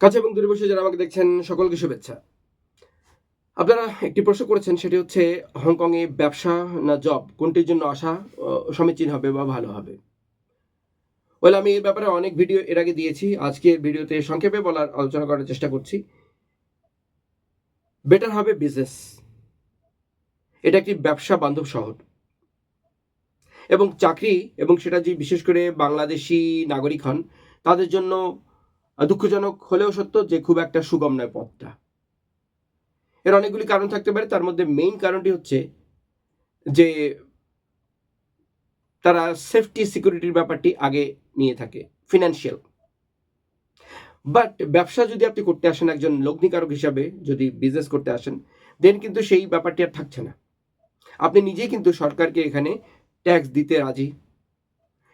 কাছে এবং দূরে বসে যারা আমাকে দেখছেন, সকলকে শুভেচ্ছা। আপনারা একটি প্রশ্ন করেছেন, সেটি হচ্ছে, হংকংয়ে ব্যবসা না জব? কোনটির জন্য আসা সমীচীন হবে বা ভালো হবে? ওয়েল, আমি এই ব্যাপারে অনেক ভিডিও এর আগে দিয়েছি। আজকে ভিডিওতে সংক্ষেপে বলার আলোচনা করার চেষ্টা করছি। বেটার হবে বিজনেস। এটা একটি ব্যবসা বান্ধব শহর। এবং চাকরি, এবং সেটা যে বিশেষ করে বাংলাদেশি নাগরিক হন, তাদের জন্য দুঃখজনক হলেও সত্য যে খুব একটা সুগম নয় পথটা। এর অনেকগুলি কারণ থাকতে পারে, তার মধ্যে মেইন কারণটি হচ্ছে যে তারা সেফটি সিকিউরিটির ব্যাপারটি আগে নিয়ে থাকে ফিনান্সিয়াল বাট ব্যবসা যদি আপনি করতে আসেন একজন লগ্নিকারক হিসাবে, যদি বিজনেস করতে আসেন দেন কিন্তু সেই ব্যাপারটি আর থাকছে না। আপনি নিজেই কিন্তু সরকারকে এখানে ট্যাক্স দিতে রাজি।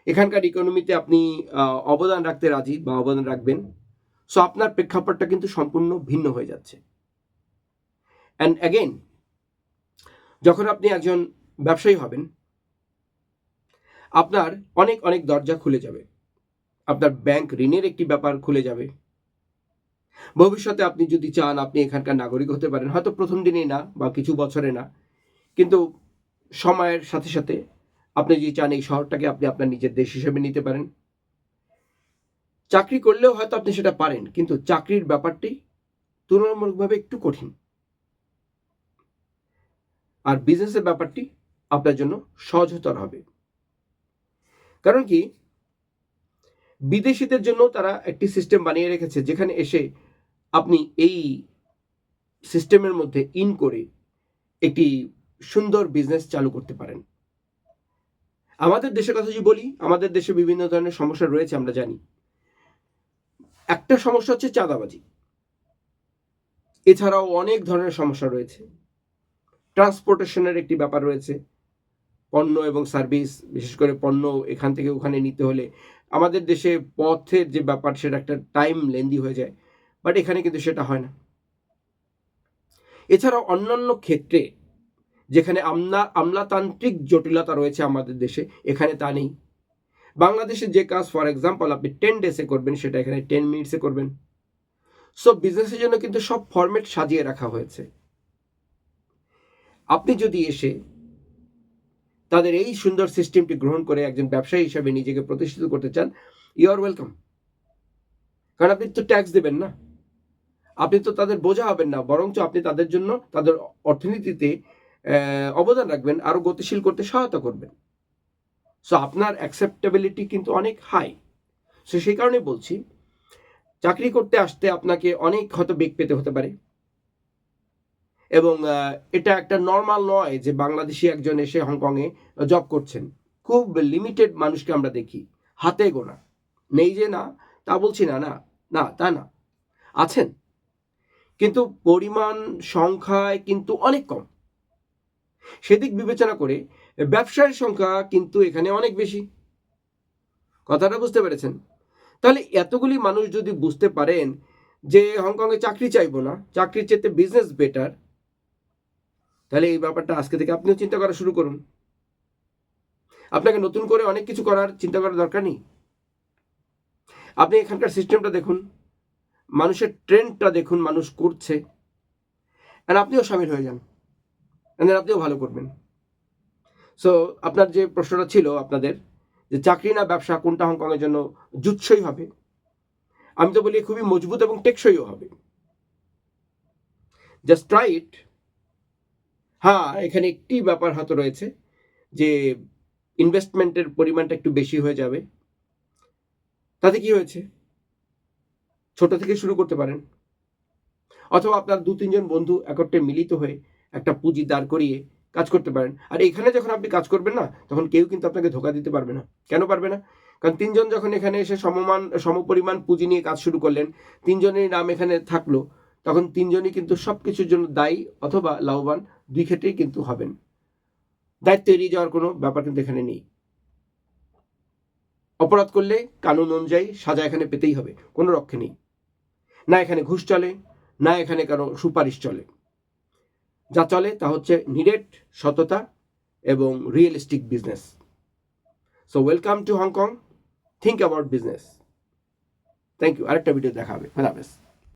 এখানকার ইকোনমিতে আপনি অবদান রাখতে রাজি বা অবদান রাখবেন। সো আপনার প্রেক্ষাপটটা কিন্তু সম্পূর্ণ ভিন্ন হয়ে যাচ্ছে। অ্যান্ড অ্যাগেন যখন আপনি একজন ব্যবসায়ী হবেন, আপনার অনেক অনেক দরজা খুলে যাবে। আপনার ব্যাংক ঋণের একটি ব্যাপার খুলে যাবে। ভবিষ্যতে আপনি যদি চান, আপনি এখানকার নাগরিক হতে পারেন। হয়তো প্রথম দিনেই না বা কিছু বছরে না। কিন্তু সময়ের সাথে সাথে আপনি যদি চান, এই শহরটাকে আপনি আপনার নিজের দেশ হিসেবে নিতে পারেন। চাকরি করলেও হয়তো আপনি সেটা পারেন, কিন্তু চাকরির ব্যাপারটি তুলনামূলকভাবে একটু কঠিন। আর বিজনেসের ব্যাপারটি আপনার জন্য সহজতর হবে। কারণ কি? বিদেশিদের জন্য তারা একটি সিস্টেম বানিয়ে রেখেছে, যেখানে এসে আপনি এই সিস্টেমের মধ্যে ইন করে একটি সুন্দর বিজনেস চালু করতে পারেন। আমাদের দেশের কথা যদি বলি, আমাদের দেশে বিভিন্ন ধরনের সমস্যা রয়েছে, আমরা জানি। একটা সমস্যা হচ্ছে চাঁদাবাজি। এছাড়াও অনেক ধরনের সমস্যা রয়েছে। ট্রান্সপোর্টেশনের একটি ব্যাপার রয়েছে। পণ্য এবং সার্ভিস, বিশেষ করে পণ্য এখান থেকে ওখানে নিতে হলে আমাদের দেশে পথের যে ব্যাপার, সেটা একটা টাইম লেন্দি হয়ে যায়। বাট এখানে কিন্তু সেটা হয় না। এছাড়াও অন্যান্য ক্ষেত্রে যেখানে আমলা আমলাতান্ত্রিক জটিলতা রয়েছে আমাদের দেশে, এখানে তা নেই। বাংলাদেশে যে কাজ ফর এক্সাম্পল আপনি টেন ডেসে করবেন, সেটা এখানে টেন মিনিটসে করবেন। সো বিজনেসের জন্য কিন্তু সব ফরম্যাট সাজিয়ে রাখা হয়েছে। আপনি যদি এসে তাদের এই সুন্দর সিস্টেমটি গ্রহণ করে একজন ব্যবসায়ী হিসাবে নিজেকে প্রতিষ্ঠিত করতে চান ইউ আর ওয়েলকাম কারণ আপনি তো ট্যাক্স দেবেন না। আপনি তো তাদের বোঝা হবেন না, বরঞ্চ আপনি তাদের জন্য তাদের অর্থনীতিতে অবদান রাখবেন, আরও গতিশীল করতে সহায়তা করবেন। সো আপনার অ্যাকসেপ্টেবিলিটি কিন্তু অনেক হাই সো সেই কারণে বলছি, চাকরি করতে আসতে আপনাকে অনেক হয়তো বেগ পেতে হতে পারে। এবং এটা একটা নর্মাল নয় যে বাংলাদেশি একজন এসে হংকংয়ে জব করছেন। খুব লিমিটেড মানুষকে আমরা দেখি। হাতে গোনা। নেই যে না, তা বলছি না না না, তা না। আছেন। কিন্তু পরিমাণ, সংখ্যায় কিন্তু অনেক কম। সেদিক বিবেচনা করে ব্যবসায়ের সংখ্যা কিন্তু এখানে অনেক বেশি। কথাটা বুঝতে পেরেছেন? তাহলে এতগুলি মানুষ যদি বুঝতে পারেন যে হংকংয়ে চাকরি চাইব না, চাকরির চেয়ে বিজনেস বেটার তাহলে এই ব্যাপারটা আজকে থেকে আপনিও চিন্তা করা শুরু করুন। আপনাকে নতুন করে অনেক কিছু করার চিন্তা করার দরকার নেই। আপনি এখানকার সিস্টেমটা দেখুন, মানুষের ট্রেন্ডটা দেখুন, মানুষ করছে আর আপনিও সামিল হয়ে যান then আপনিও ভালো করবেন। সো আপনার যে প্রশ্নটা ছিল আপনাদের, যে চাকরি না ব্যবসা কোনটা হংকংয়ের জন্য জুৎসই হবে? আমি তো বলি খুবই মজবুত এবং টেকসইও হবে। জাস্ট ট্রাই ইট হ্যাঁ এখানে একটি ব্যাপার হয়তো রয়েছে যে ইনভেস্টমেন্টের পরিমাণটা একটু বেশি হয়ে যাবে। তাতে কি হয়েছে? ছোট থেকে শুরু করতে পারেন। অথবা আপনার দু তিনজন বন্ধু একত্রে মিলিত হয়ে একটা পুঁজি দাঁড় করিয়ে কাজ করতে পারেন। আর এখানে যখন আপনি কাজ করবেন না, তখন কেউ কিন্তু আপনাকে ধোকা দিতে পারবে না। কেন পারবে না? কারণ তিনজন যখন এখানে এসে সমমান সমপরিমাণ পুঁজি নিয়ে কাজ শুরু করলেন, তিনজনের নাম এখানে থাকল, তখন তিনজনই কিন্তু সব কিছুর জন্য দায়ী অথবা লাভবান, দুই ক্ষেত্রেই কিন্তু হবেন। দায়িত্ব এড়িয়ে যাওয়ার কোনো ব্যাপার কিন্তু এখানে নেই। অপরাধ করলে কানুন অনুযায়ী সাজা এখানে পেতেই হবে, কোনো রক্ষে নেই। না এখানে ঘুষ চলে, না এখানে কারও সুপারিশ চলে। যা চলে তা হচ্ছে নিরেট সততা এবং realistic business so welcome to Hong Kong think about business thank you আরেকটা ভিডিও দেখাবে. হাফেজ।